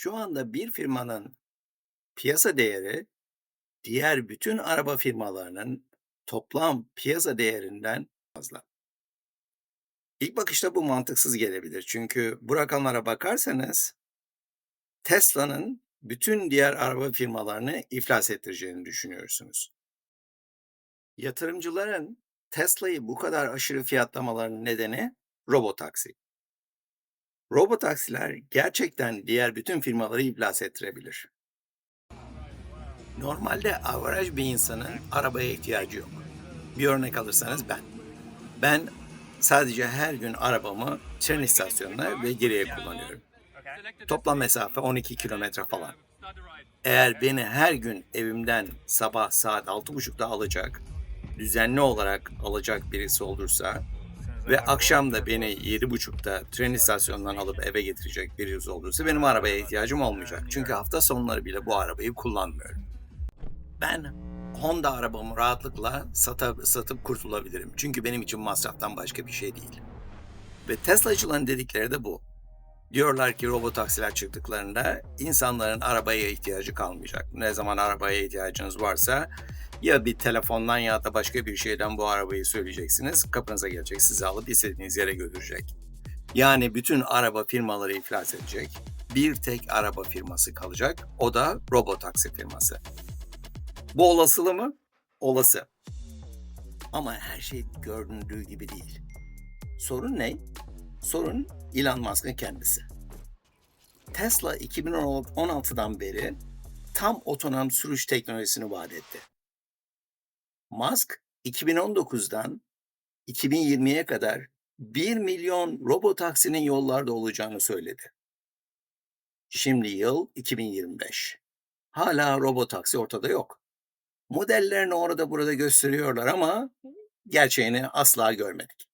Şu anda bir firmanın piyasa değeri diğer bütün araba firmalarının toplam piyasa değerinden fazla. İlk bakışta bu mantıksız gelebilir. Çünkü bu rakamlara bakarsanız Tesla'nın bütün diğer araba firmalarını iflas ettireceğini düşünüyorsunuz. Yatırımcıların Tesla'yı bu kadar aşırı fiyatlamalarının nedeni robotaksi. Robotaksiler gerçekten diğer bütün firmaları iflas ettirebilir. Normalde averaj bir insanın arabaya ihtiyacı yok. Bir örnek alırsanız ben. Ben sadece her gün arabamı tren istasyonuna ve geriye kullanıyorum. Toplam mesafe 12 kilometre falan. Eğer beni her gün evimden sabah saat 6.30'da alacak, düzenli olarak alacak birisi olursa ve akşam da beni 7.30'da tren istasyonundan alıp eve getirecek birisi olursa benim arabaya ihtiyacım olmayacak. Çünkü hafta sonları bile bu arabayı kullanmıyorum. Ben Honda arabamı rahatlıkla satıp, satıp kurtulabilirim. Çünkü benim için masraftan başka bir şey değil. Ve Tesla'cıların dedikleri de bu. Diyorlar ki robot taksiler çıktıklarında insanların arabaya ihtiyacı kalmayacak. Ne zaman arabaya ihtiyacınız varsa ya bir telefondan ya da başka bir şeyden bu arabayı söyleyeceksiniz. Kapınıza gelecek, sizi alıp istediğiniz yere götürecek. Yani bütün araba firmaları iflas edecek. Bir tek araba firması kalacak. O da robot taksi firması. Bu olasılı mı? Olası. Ama her şey göründüğü gibi değil. Sorun ne? Sorun Elon Musk'ın kendisi. Tesla 2016'dan beri tam otonom sürüş teknolojisini vaat etti. Musk 2019'dan 2020'ye kadar 1 milyon robotaksinin yollarda olacağını söyledi. Şimdi yıl 2025. Hala robotaksi ortada yok. Modellerini orada burada gösteriyorlar ama gerçeğini asla görmedik.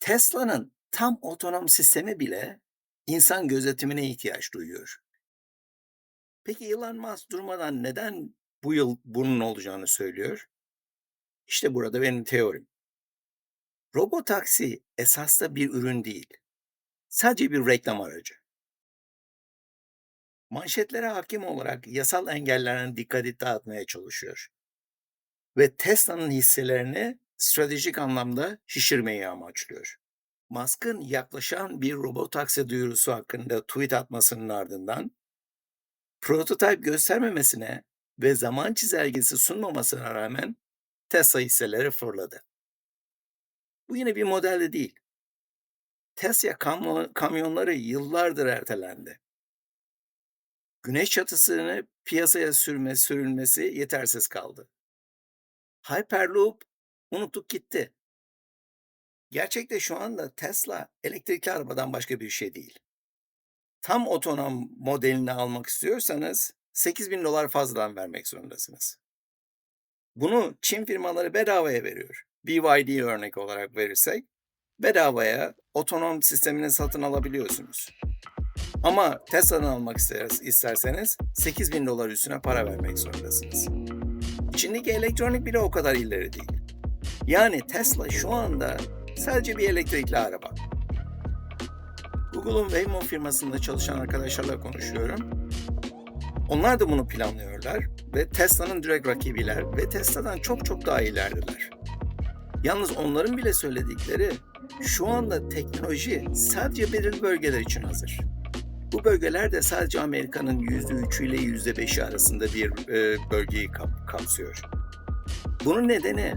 Tesla'nın tam otonom sistemi bile insan gözetimine ihtiyaç duyuyor. Peki Elon Musk durmadan neden bu yıl bunun olacağını söylüyor? İşte burada benim teorim. Robotaksi esasda bir ürün değil. Sadece bir reklam aracı. Manşetlere hakim olarak yasal engellerin dikkati dağıtmaya çalışıyor. Ve Tesla'nın hisselerini stratejik anlamda şişirmeyi amaçlıyor. Musk'ın yaklaşan bir robotaksi duyurusu hakkında tweet atmasının ardından prototip göstermemesine ve zaman çizelgesi sunmamasına rağmen Tesla hisseleri fırladı. Bu yine bir modelde değil. Tesla kamyon, kamyonları yıllardır ertelendi. Güneş çatısını piyasaya sürme, sürülmesi yetersiz kaldı. Hyperloop unuttuk gitti. Gerçekte şu anda Tesla elektrikli arabadan başka bir şey değil. Tam otonom modelini almak istiyorsanız 8 bin dolar fazladan vermek zorundasınız. Bunu Çin firmaları bedavaya veriyor. BYD örnek olarak verirsek bedavaya otonom sistemini satın alabiliyorsunuz. Ama Tesla'dan almak isterseniz 8 bin dolar üstüne para vermek zorundasınız. İçindeki elektronik bile o kadar ileri değil. Yani Tesla şu anda sadece bir elektrikli araba. Google'un Waymo firmasında çalışan arkadaşlarla konuşuyorum. Onlar da bunu planlıyorlar ve Tesla'nın direkt rakibiler ve Tesla'dan çok çok daha ilerideler. Yalnız onların bile söyledikleri şu anda teknoloji sadece belirli bölgeler için hazır. Bu bölgeler de sadece Amerika'nın %3'ü ile %5'i arasında bir e, bölgeyi kap kapsıyor. Bunun nedeni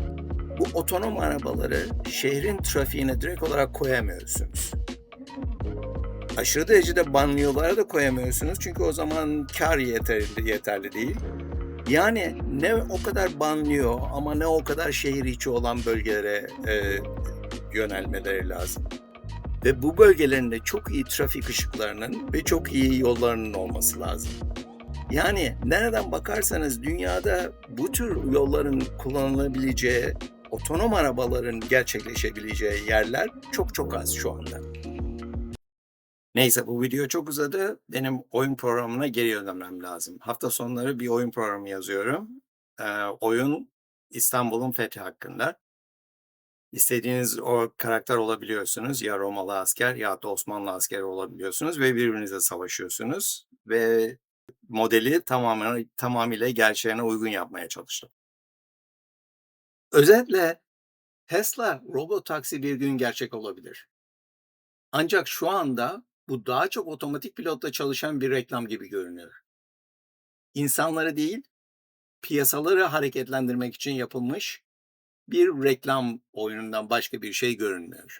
bu otonom arabaları şehrin trafiğine direkt olarak koyamıyorsunuz. Aşırı derecede banliyölara da koyamıyorsunuz çünkü o zaman kar yeterli, yeterli değil. Yani ne o kadar banlıyor ama ne o kadar şehir içi olan bölgelere e, yönelmeleri lazım. Ve bu bölgelerin de çok iyi trafik ışıklarının ve çok iyi yollarının olması lazım. Yani nereden bakarsanız dünyada bu tür yolların kullanılabileceği, otonom arabaların gerçekleşebileceği yerler çok çok az şu anda. Neyse bu video çok uzadı. Benim oyun programına geri dönmem lazım. Hafta sonları bir oyun programı yazıyorum. Ee, oyun İstanbul'un fethi hakkında. İstediğiniz o karakter olabiliyorsunuz. Ya Romalı asker ya da Osmanlı askeri olabiliyorsunuz ve birbirinizle savaşıyorsunuz ve modeli tamamen tamamıyla gerçeğine uygun yapmaya çalıştım. Özetle Tesla robotaksi bir gün gerçek olabilir. Ancak şu anda bu daha çok otomatik pilotla çalışan bir reklam gibi görünüyor. İnsanları değil, piyasaları hareketlendirmek için yapılmış bir reklam oyunundan başka bir şey görünmüyor.